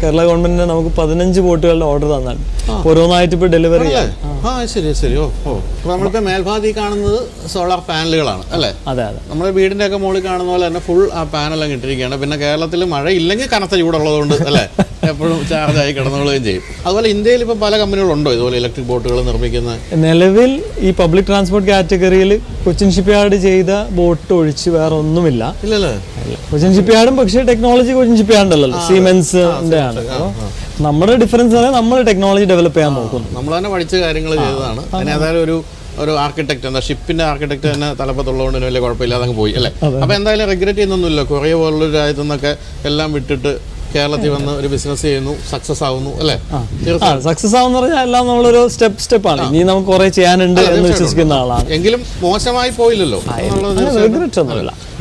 കേരള ഗവൺമെന്റിന് നമുക്ക് പതിനഞ്ച് ബോട്ടുകളുടെ ഓർഡർ തന്നാണ്. ഓരോന്നായിട്ട് ഇപ്പൊ ഡെലിവറി ചെയ്യാം. ആ ശരി ശരി. ഓ ഓ. അപ്പോൾ നമ്മളിപ്പോൾ മേൽഭാഗത്ത് കാണുന്നത് സോളാർ പാനലുകളാണ് അല്ലേ? അതെ അതെ. നമ്മുടെ വീടിന്റെ ഒക്കെ മുകളിൽ കാണുന്ന പോലെ തന്നെ ഫുൾ ആ പാനെല്ലാം ഇട്ടിരിക്കുകയാണ്. പിന്നെ കേരളത്തിൽ മഴ ഇല്ലെങ്കിൽ കനത്ത ചൂടുള്ളതുകൊണ്ട് അല്ലേ? എപ്പോഴും ചാർജ് ആയി കിടന്നുകൊള്ളുകയും ചെയ്യും. അതുപോലെ ഇന്ത്യയിൽ ഇപ്പോൾ പല കമ്പനികളുണ്ടോ ഇതുപോലെ ഇലക്ട്രിക് ബോട്ടുകൾ നിർമ്മിക്കുന്ന? നിലവിൽ ഈ പബ്ലിക് ട്രാൻസ്പോർട്ട് കാറ്റഗറിയിൽ കൊച്ചിൻ ഷിപ്പ്യാർഡ് ചെയ്ത ബോട്ട് ഒഴിച്ച് വേറെ ഒന്നുമില്ല ഇല്ലല്ലേ കൊച്ചിൻ ഷിപ്പ്യാർഡും പക്ഷേ ടെക്നോളജി കൊച്ചിൻ ഷിപ്പ്യാർഡ് അല്ലല്ലോ സിമെൻസ് ആണ്. നമ്മുടെ ഡിഫറൻസ് നമ്മൾ ടെക്നോളജി ഡെവലപ്പ് ചെയ്യാൻ നോക്കുന്നു. നമ്മൾ തന്നെ പഠിച്ച കാര്യങ്ങൾ ചെയ്തതാണ്. അതിന് ഏതായാലും ഒരു ഒരു ആർക്കിടെക്ട് എന്താ ഷിപ്പിന്റെ ആർക്കിടെക്ട് തന്നെ തലപ്പത്തുള്ളതുകൊണ്ട് വലിയ കുഴപ്പമില്ലാതെ അങ്ങ് പോയി അല്ലേ? അപ്പോൾ എന്തായാലും റിഗ്രറ്റ് ചെയ്യുന്നൊന്നുമില്ല. കൊറിയ പോലുള്ള രാജ്യത്തു നിന്നൊക്കെ എല്ലാം വിട്ടിട്ട് കേരളത്തിൽ വന്ന് ഒരു ബിസിനസ് ചെയ്യുന്നു സക്സസ് ആവുന്നു അല്ലേ? സക്സസ് ആവുന്ന പറഞ്ഞാൽ എല്ലാം നമ്മളൊരു സ്റ്റെപ്പ് സ്റ്റെപ്പ് ആണ്. ഇനി നമുക്ക് കുറെ ചെയ്യാനുണ്ട് എന്ന് വിശ്വസിക്കുന്ന ആളാണ്. എങ്കിലും മോശമായി പോയില്ലല്ലോ.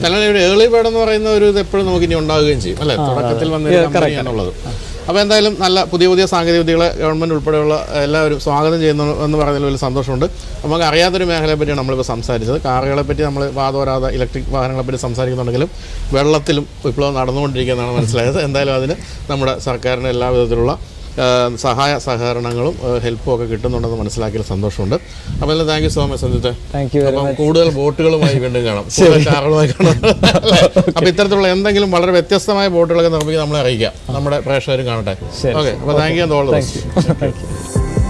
കാരണം ഒരു ഏർലി ബേഡ് എന്ന് പറയുന്ന ഒരു ഇത് എപ്പോഴും നമുക്ക് ഇനി ഉണ്ടാവുകയും ചെയ്യും അല്ലേ? തുടക്കത്തിൽ വന്നിരുന്നുള്ളത് അപ്പോൾ എന്തായാലും നല്ല പുതിയ പുതിയ സാങ്കേതിക വിദ്യകളെ ഗവൺമെന്റ് ഉൾപ്പെടെയുള്ള എല്ലാവരും സ്വാഗതം ചെയ്യുന്നു എന്ന് പറയുന്നതിൽ വലിയ സന്തോഷമുണ്ട്. നമുക്ക് അറിയാത്തൊരു മേഖലയെ പറ്റിയാണ് നമ്മളിപ്പോൾ സംസാരിച്ചത്. കാറുകളെ പറ്റി നമ്മൾ വാതോരാതെ ഇലക്ട്രിക് വാഹനങ്ങളെ പറ്റി സംസാരിക്കുന്നുണ്ടെങ്കിലും വെള്ളത്തിലും വിപ്ലവം നടന്നുകൊണ്ടിരിക്കുന്നതാണ് മനസ്സിലായത്. എന്തായാലും അതിന് നമ്മുടെ സർക്കാരിന്റെ എല്ലാ വിധത്തിലുള്ള സഹായ സഹകരണങ്ങളും ഹെൽപ്പും ഒക്കെ കിട്ടുന്നുണ്ടെന്ന് മനസ്സിലാക്കിയ സന്തോഷമുണ്ട്. അപ്പോൾ എല്ലാം thank you so much Sanjith thank you അപ്പം കൂടുതൽ ബോട്ടുകളുമായി വീണ്ടും കാണാം. കൂടുതൽ കാറുകളുമായി കാണാം. അപ്പോൾ അപ്പൊ ഇത്തരത്തിലുള്ള എന്തെങ്കിലും വളരെ വ്യത്യസ്തമായ ബോട്ടുകളൊക്കെ നമുക്ക് നമ്മളെ അറിയിക്കാം. നമ്മുടെ പ്രേക്ഷകരും കാണട്ടെ. ഓക്കെ അപ്പൊ thank you all the best thank you